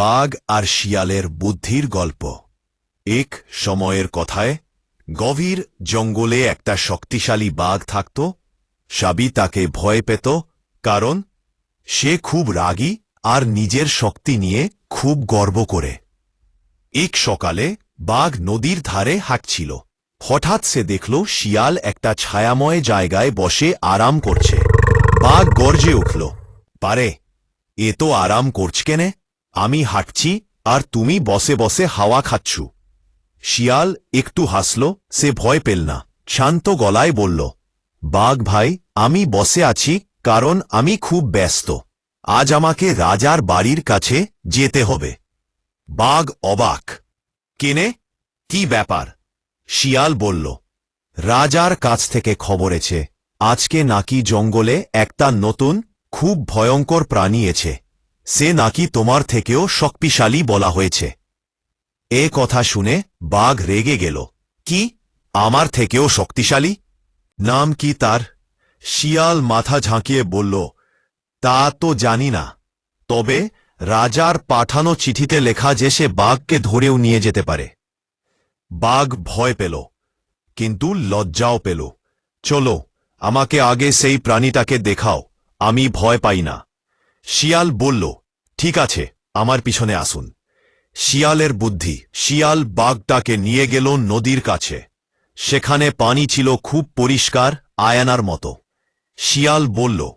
বাঘ আর শিয়ালের বুদ্ধির গল্প। এক সময়ের কথায়, গভীর জঙ্গলে একটা শক্তিশালী বাঘ থাকত। সাবি তাকে ভয় পেত, কারণ সে খুব রাগী আর নিজের শক্তি নিয়ে খুব গর্ব করে। এক সকালে বাঘ নদীর ধারে হাঁটছিল। হঠাৎ সে দেখল শিয়াল একটা ছায়াময় জায়গায় বসে আরাম করছে। বাঘ গর্জে উঠল, পারে, এ তো আরাম করছ কেনে? আমি হাঁটছি, আর তুমি বসে বসে হাওয়া খাচ্ছু। শিয়াল একটু হাসল, সে ভয় পেল না। শান্ত গলায় বলল, বাঘ ভাই, আমি বসে আছি, কারণ আমি খুব ব্যস্ত। আজ আমাকে রাজার বাড়ির কাছে যেতে হবে। বাঘ অবাক। কেনে? কি ব্যাপার? শিয়াল বলল, রাজার কাছ থেকে খবরেছে আজকে নাকি জঙ্গলে একটা নতুন, খুব ভয়ঙ্কর প্রাণী এছে সে নাকি তোমার থেকেও শক্তিশালী বলা হয়েছে। এ কথা শুনে বাঘ রেগে গেল। কি? আমার থেকেও শক্তিশালী? নাম কি তার? শিয়াল মাথা ঝাঁকিয়ে বলল, তা তো জানি না। তবে রাজার পাঠানো চিঠিতে লেখা যে সে বাঘকে ধরেও নিয়ে যেতে পারে। বাঘ ভয় পেল, কিন্তু লজ্জাও পেল। চলো, আমাকে আগে সেই প্রাণীটাকে দেখাও, আমি ভয় পাই না। শিয়াল বলল, ঠিক আছে, আমার পিছনে আসুন। শিয়ালের বুদ্ধি, শিয়াল বাঘটাকে নিয়ে গেল নদীর কাছে। সেখানে পানি ছিল খুব পরিষ্কার, আয়ানার মতো। শিয়াল বলল,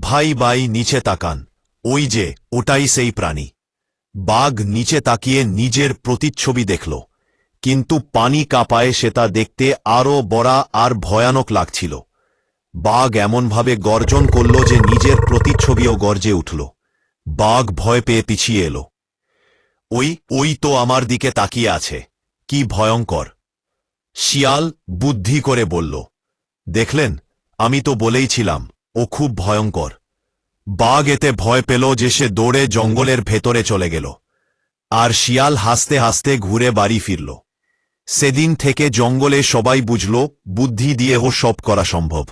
ভাই ভাই, নিচে তাকান। ওই যে, ওটাই সেই প্রাণী। বাঘ নিচে তাকিয়ে নিজের প্রতিচ্ছবি দেখল। কিন্তু পানি কাঁপায় সেটা দেখতে আরও বড়া আর ভয়ানক লাগছিল। বাঘ এমনভাবে গর্জন করল যে নিজের প্রতিচ্ছবিও গর্জে উঠল। বাঘ ভয় পেয়ে পিছিয়ে এলো। ওই ওই তো আমার দিকে তাকিয়ে আছে। কি ভয়ঙ্কর! শিয়াল বুদ্ধি করে বলল, দেখলেন, আমি তো বলেইছিলাম ও খুব ভয়ঙ্কর। বাঘ এতে ভয় পেল যে সে দৌড়ে জঙ্গলের ভেতরে চলে গেল। আর শিয়াল হাসতে হাসতে ঘুরে বাড়ি ফিরল। সেদিন থেকে জঙ্গলে সবাই বুঝল, বুদ্ধি দিয়ে ও সব করা সম্ভব।